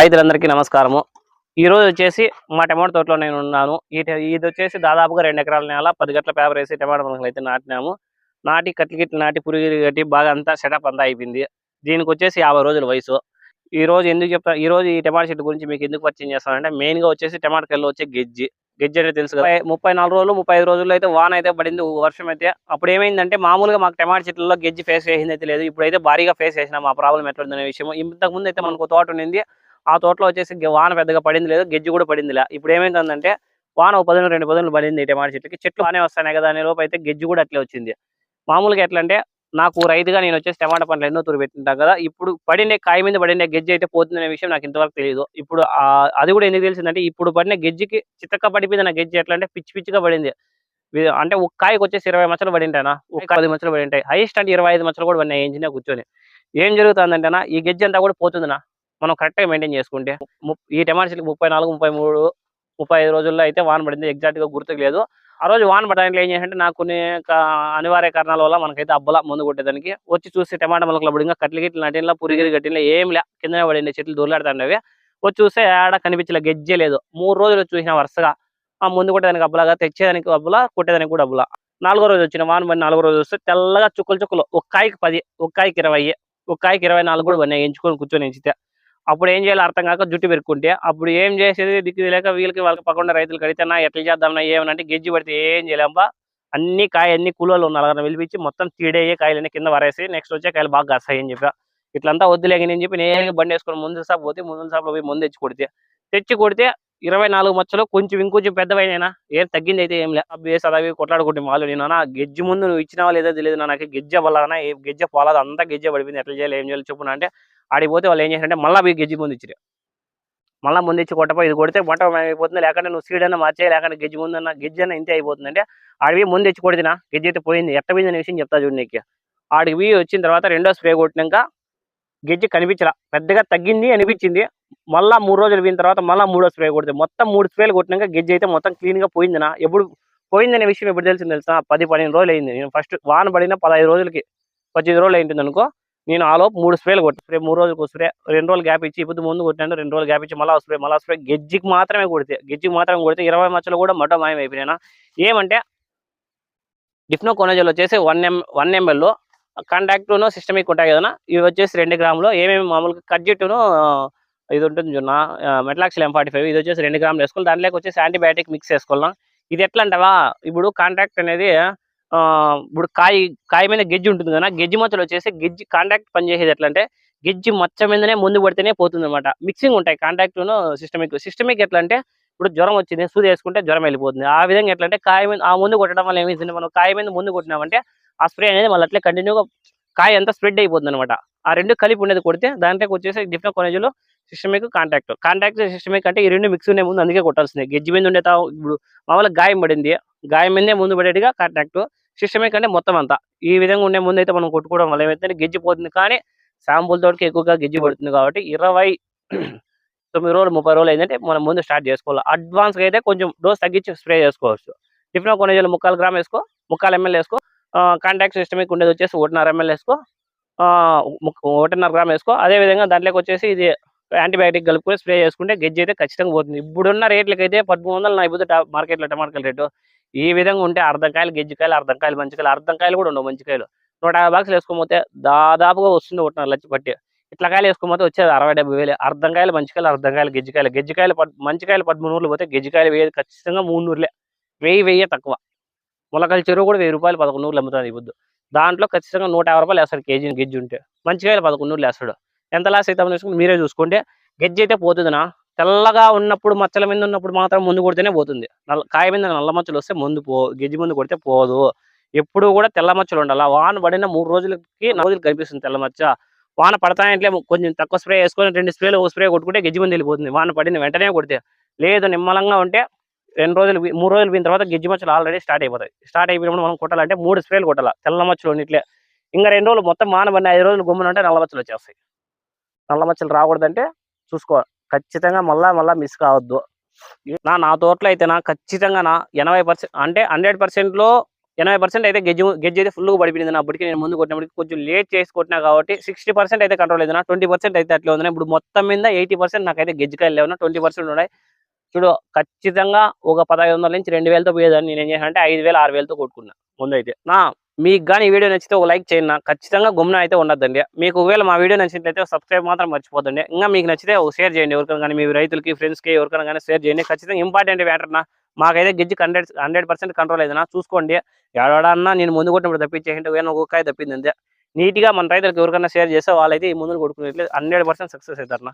రైతులందరికీ నమస్కారము. ఈ రోజు వచ్చేసి మా టమాటో తోటలో నేను ఉన్నాను. ఈ ఇది వచ్చేసి దాదాపుగా రెండు ఎకరాల నేల పది గట్ల పేపర్ వేసి టమాటో మొక్కలు అయితే నాటినాము. నాటి కట్లు గిట్లు నాటి పురుగు కట్టి బాగా అంతా సెటప్ అంతా అయిపోయింది. దీనికి వచ్చేసి యాభై రోజుల వయసు. ఈ రోజు ఎందుకు చెప్తా ఈ రోజు ఈ టమాటా చెట్టు గురించి మీకు ఎందుకు పరిచయం చేస్తానంటే మెయిన్గా వచ్చేసి టమాటా కళ్ళు వచ్చే గెజ్జి. గెజ్జి అనేది తెలుసు కదా? ముప్పై- నాలుగు రోజులు ముప్పై ఐదు రోజుల్లో అయితే వాన అయితే పడింది వర్షం అయితే. అప్పుడు ఏమైందంటే మామూలుగా మాకు టమాటా చెట్లలో గెజ్జి ఫేస్ చేసింది అయితే లేదు. ఇప్పుడైతే భారీగా ఫేస్ చేసినాం ఆ ప్రాబ్లం ఎట్లుందనే విషయం ఇంతకు ముందు అయితే మనకు తోట ఉండింది ఆ తోటలో వచ్చేసి వాన పెద్దగా పడింది లేదు గెజ్జి కూడా పడింది లే. ఇప్పుడు ఏమైందంటే వాన ఒక పదిహేను రెండు పదులు పడింది టమాటా చెట్లకి. చెట్లు బాగానే వస్తాయి కదా అనే లోపు అయితే గెజ్జి కూడా అట్లే వచ్చింది. మామూలుగా ఎట్లా అంటే నాకు రైతుగా నేను వచ్చేసి టమాటా పంటలు ఎన్నో తూరు పెట్టింటాం కదా ఇప్పుడు పడిన కాయ మీద పడిన గెజ్జి అయితే పోతుందనే విషయం నాకు ఇంతవరకు తెలియదు ఇప్పుడు ఆ అది కూడా ఎందుకు తెలిసిందంటే ఇప్పుడు పడిన గెజ్జికి చిత్తక్క పడిపోయింది నా గెజ్జి ఎట్లా అంటే పిచ్చి పిచ్చిగా పడింది. అంటే ఒక కాయకు వచ్చేసి ఇరవై మచ్చలు పడింటానా ఒక పది మచ్చలు పడి ఉంటాయి హైయెస్ట్ అంటే ఇరవై ఐదు మచ్చలు కూడా పడినాయి ఇంజినే కూర్చొని. ఏం జరుగుతుందంటేనా ఈ గెజ్జి అంతా కూడా పోతుందినా మనం కరెక్ట్గా మెయింటైన్ చేసుకుంటే. ఈ టమాటా ముప్పై నాలుగు ముప్పై మూడు ముప్పై ఐదు రోజుల్లో అయితే వాన పడింది. ఎగ్జాక్ట్గా గుర్తుకు లేదు. ఆ రోజు వాన పడడానికి ఏం చేసింటే నాకు కొన్ని అనివార్య కారణాల వల్ల మనకైతే అబ్బల ముందు కొట్టేదానికి వచ్చి చూస్తే టమాటా మొలకలు పడి ఇంకా కట్లు గిట్లు నటిలో పురిగిరి గట్టిలో ఏం లే కిందనే పడింది. చెట్లు దొరలాడుతుండవి వచ్చి చూస్తే ఆడ కనిపించలే గెజ్జే లేదు. మూడు రోజులు చూసిన వరుసగా. ఆ ముందు కొట్టేదానికి అబ్బలాగా తెచ్చేదానికి అబ్బలా కొట్టేదానికి కూడా అబ్బలా. నాలుగో రోజు వచ్చిన వాన పడి నాలుగో రోజు వస్తే తెల్లగా చుక్కలు చుక్కలు. ఒక కాయకి పది ఒక కాయకి ఇరవై ఒక కాయకి ఇరవై నాలుగు కూడా పడినాయి. ఎంచుకొని కూర్చొని ఎంచితే. అప్పుడు ఏం చేయాలో అర్థం కాక జుట్టు పెరుక్కుంటే అప్పుడు ఏం చేసేది దిక్కు లేక వీళ్ళకి వాళ్ళకి పక్కన రైతులు కడితే నా ఎట్లా చేద్దామన్నా ఏమనంటే గెజ్జి పడితే ఏం చేయలేంబా అన్ని కాయ అన్ని కూలలో ఉన్నారు కదా పిలిపించి మొత్తం తీడయ్యే కాయలన్నీ కింద వరేసి నెక్స్ట్ వచ్చే కాయలు బాగా కాస్తాయి అని చెప్పా. ఇట్లంతా వద్దులేక నేను చెప్పి నేను బండి వేసుకొని ముందు సాప్ పోతే ముందు సాప్లో పోయి ముందు తెచ్చి కొడితే తెచ్చి కొడితే ఇరవై నాలుగు మచ్చలు కొంచెం ఇంకొంచెం పెద్దవైనా ఏం తగ్గింది అయితే ఏం లే. అవి కొట్లాడుకుంటే మాలు నేను నా గెజ్జి ముందు నువ్వు ఇచ్చినావా లేదో తెలియదు నాకు గెజ్జ ఏ గెజ్జ పోలేదు. అంతా గెజ్జ పడిపోయింది. ఎట్లా చేయాలి ఏం చేయాలి చెప్పున అంటే ఆడికి పోతే వాళ్ళు ఏం చేశారంటే మళ్ళీ అవి గెజ్జి ముందు ఇచ్చిరు మళ్ళీ ముందు ఇచ్చి కొట్టపో ఇది కొడితే మంట అయిపోతుంది. లేకుంటే నువ్వు సీడ్ అన్న మార్చే లేకుంటే గెజ్జి ముందు అన్న గెజ్జి అన్న ఇంతే అయిపోతుంది అంటే ఆడివి ముందు ఇచ్చి కొడితేనా గెజ్జి అయితే పోయింది. ఎట్ట పోయింది అనే విషయం చెప్తా చూడు నీకు ఆడికి పోయి వచ్చిన తర్వాత రెండో స్ప్రే కొట్టినాక గెజ్జి కనిపించరా పెద్దగా తగ్గింది అనిపించింది. మళ్ళా మూడు రోజులు పోయిన తర్వాత మళ్ళీ మూడో స్ప్రే కొడితే మొత్తం మూడు స్ప్రేలు కొట్టినాక గెజ్జి అయితే మొత్తం క్లీన్గా పోయిందినా. ఎప్పుడు పోయిందనే విషయం ఎప్పుడు తెలిసింది తెలుసా? పది పదిహేను రోజులు అయింది. నేను ఫస్ట్ వాన పడిన పదహైదు రోజులకి పద్దెనిమిది రోజులు అయింటుంది అనుకో నేను ఆ లోపు మూడు స్ప్రేలు కొట్టి స్ప్రే మూడు రోజులకు స్ప్రే రెండు రోజులు గ్యాప్ ఇచ్చి ఇప్పుడు ముందు కొట్టినాను రెండు రోజులు గ్యాప్ ఇచ్చి మళ్ళీ స్ప్రే మళ్ళీ స్ప్రే గెజ్జికి మాత్రమే కొడితే గెజ్జికి మాత్రమే కొడితే ఇరవై మచ్చలు కూడా మొట్ట మాయం అయిపోయినా ఏమంటే డిఫ్నో కొనజల్ వచ్చేసి వన్ ఎం వన్ ఎంఎల్ కాంటాక్ట్ను సిస్టమిక్ ఉంటాయి కదా ఇవి వచ్చేసి రెండు గ్రాములు. ఏమేమి మామూలుగా కడ్జెట్ను ఇది ఉంటుంది జున్న మెట్లాక్సిల్ ఎం ఫార్టీ ఫైవ్ ఇది వచ్చేసి రెండు గ్రాములు వేసుకోవాలి దాంట్లోకి వచ్చేసి యాంటీబయాటిక్ మిక్స్ చేసుకోవాలా ఇది ఎట్లా అంటావా? ఇప్పుడు కాంట్రాక్ట్ అనేది ఆ, ఇప్పుడు కాయ కాయ మీద గెజ్జి ఉంటుంది కదా గెజ్జి మచ్చలు వచ్చేసి గెజ్జి కాంటాక్ట్ పనిచేసేది ఎట్లా అంటే గెజ్జి మచ్చ మీదనే ముందు పడితేనే పోతుంది అనమాట మిక్సింగ్ ఉంటాయి కాంటాక్ట్ సిస్టమిక్ సిస్టమిక్ ఎట్లా అంటే ఇప్పుడు జ్వరం వచ్చింది సూది వేసుకుంటే జ్వరం వెళ్ళిపోతుంది. ఆ విధంగా ఎట్లా అంటే కాయ మీద ఆ ముందు కొట్టడం వల్ల ఏమైంది మనం కాయ మీద ముందు కొట్టినామంటే ఆ స్ప్రే అనేది మళ్ళీ అట్లే కంటిన్యూగా కాయ అంతా స్ప్రెడ్ అయిపోతుంది అనమాట ఆ రెండు కలిపి ఉండేది కొడితే దాంట్లోకి వచ్చేసి డిఫరెంట్ కాలేజీలో సిస్టమిక్ కాంటాక్ట్ కాంటాక్ట్ సిస్టమిక్ అంటే ఈ రెండు మిక్స్ ఉండే ముందు అందుకే కొట్టాల్సింది. గెజ్జి మీద ఉండే ఇప్పుడు మామూలుగా గాయం పడింది. గాయం మీదే ముందు పడేట్టుగా కాంటాక్ట్ సిస్టమిక్ అంటే మొత్తం అంతా. ఈ విధంగా ఉండే ముందు అయితే మనం కొట్టుకోవడం వల్ల ఏమైతే గెజ్జి పోతుంది కానీ శాంపుల్ తోటికి ఎక్కువగా గెజ్జి పడుతుంది కాబట్టి ఇరవై తొమ్మిది రోజులు ముప్పై రోజులు అయిందంటే మనం ముందు స్టార్ట్ చేసుకోవాలి. అడ్వాన్స్గా అయితే కొంచెం డోస్ తగ్గించి స్ప్రే చేసుకోవచ్చు. డిఫరెంట్ కొన్ని ముక్కాలు గ్రామ్ వేసుకో ముక్కాలు ఎంఎల్ వేసుకో కాంటాక్ట్ సిస్టమిక్ ఉండేది వచ్చేసి ఒకటిన్నర ఎంఎల్ వేసుకో ఒకటిన్నర గ్రామ్ వేసుకో. అదే విధంగా దాంట్లోకి వచ్చేసి ఇది యాంటీబయాటిక్ కలుపుకొని స్ప్రే చేసుకుంటే గెజ్జి అయితే ఖచ్చితంగా పోతుంది. ఇప్పుడున్న రేట్లకి అయితే పదమూడు వందలు నా ఇప్పుడు మార్కెట్లో టమాటాల రేటు. ఈ విధంగా ఉంటే అర్ధంకాయలు గెజ్జికాయలు అర్ధంకాయలు కాయలు అర్ధంకాయలు కూడా ఉండవు మంచికాయలు నూట యాభై బాక్సులు వేసుకోకపోతే దాదాపుగా వస్తుంది ఒకటిన్నర లక్ష పట్టి. ఇట్లా కాయలు వేసుకోకపోతే వచ్చేది అరవై డెబ్బై వేలు. అర్ధంకాయలు మంచికాయలు అర్ధంకాయలు గెజ్జికాయలు గెజ్జికాయలు కాయలు పద్- పదమూడు నూరులు పోతే గెజ్జికాయలు వేయదు ఖచ్చితంగా మూడు నూరులే. వెయ్యి వెయ్యి తక్కువ. ములకల చెరువు కూడా వెయ్యి రూపాయలు పదకొండు నూరులు అమ్ముతుంది ఈ దాంట్లో ఖచ్చితంగా నూట యాభై రూపాయలు వేస్తాడు కేజీ గెజ్జి ఉంటే. మంచికాయలు పదకొండు నూరులు వేస్తాడు. ఎంత లాస్ అవుతామని చూసుకుని మీరే చూసుకోండి. గెజ్జి అయితే పోతుందినా. తెల్లగా ఉన్నప్పుడు మచ్చల మీద ఉన్నప్పుడు మాత్రం ముందు కొడితేనే పోతుంది. నల్ల కాయ మీద నల్ల మచ్చలు వస్తే ముందు పో గెజ్జి ముందు కొడితే పోదు. ఎప్పుడు కూడా తెల్ల మచ్చలు ఉండాలి. వాన పడిన మూడు రోజులకి నాలుగు రోజులు కనిపిస్తుంది తెల్ల మచ్చ. వాన పడతాయంటే కొంచెం తక్కువ స్ప్రే వేసుకొని రెండు స్ప్రేలు ఒక స్ప్రే కొట్టుకుంటే గెజ్జి ముందు వెళ్ళిపోతుంది. వాన పడిన వెంటనే కొడితే. లేదు నిమ్మలంగా ఉంటే రెండు రోజులు మూడు రోజులు పోయిన తర్వాత గెజ్జి మచ్చలు ఆల్రెడీ స్టార్ట్ అయిపోతాయి. స్టార్ట్ అయిపోయినప్పుడు మనం కొట్టాలంటే మూడు స్ప్రేలు కొట్టాలి. తెల్ల మచ్చలు ఉన్నట్లే ఇంకా రెండు రోజులు మొత్తం వాన పడిన ఐదు రోజులు గుమ్మన ఉంటే నల్ల మచ్చలు వచ్చేస్తాయి. నల్ల మచ్చలు రాకూడదంటే చూసుకో. ఖచ్చితంగా మళ్ళా మళ్ళా మిస్ కావద్దు. నా నా తోటలో అయితే నా ఖచ్చితంగా నా ఎనభై పర్సెంట్ అంటే హండ్రెడ్లో ఎనభై పర్సెంట్ అయితే గెజ్జి గెజ్జి అయితే ఫుల్గా పడిపోయింది నా అప్పటికి నేను ముందు కొట్టినప్పటికి కొంచెం లేట్ చేసి కొట్టినా కాబట్టి సిక్స్టీ పర్సెంట్ అయితే కంట్రోల్ అయింది ట్వంటీ పర్సెంట్ అయితే అట్లా ఉంది. ఇప్పుడు మొత్తం మీద ఎయిటీ పర్సెంట్ నాకైతే గెజ్జికాయలు లేవు. ట్వంటీ పర్సెంట్ ఉన్నాయి. చూడు ఖచ్చితంగా ఒక పదహైదు వందల నుంచి రెండు వేలతో పోయేదాన్ని నేను ఏం చేశాను అంటే ఐదు వేలు ఆరు వేలతో కొట్టుకున్నా ముందు అయితే నా మీకు కానీ ఈ వీడియో నచ్చితే ఒక లైక్ చేయండి నా. ఖచ్చితంగా గుమ్న అయితే ఉండద్దండి. మీకు ఒకవేళ మా వీడియో నచ్చినట్లయితే సబ్స్క్రైబ్ మాత్రం మర్చిపోతుంది ఇంకా మీకు నచ్చితే ఒక షేర్ చేయండి. ఎవరికైనా కానీ మీ రైతులకి ఫ్రెండ్స్కి ఎవరికైనా కానీ షేర్ చేయండి. ఖచ్చితంగా ఇంపార్టెంట్ మ్యాటర్నా మాకైతే గిజ్జి హండ్రెడ్ హండ్రెడ్ పర్సెంట్ కంట్రోల్ అయింది నా. చూసుకోండి. ఎవడన్నా నేను ముందు కొట్టినప్పుడు తప్పించేసింటే వేరే ఒక్కాయ తప్పింది అంతే. నీట్గా మన రైతులకు ఎవరికైనా షేర్ చేస్తే వాళ్ళైతే ఈ ముందు కొట్టుకునేట్లు హండ్రెడ్ పర్సెంట్ సక్సెస్ అవుతారు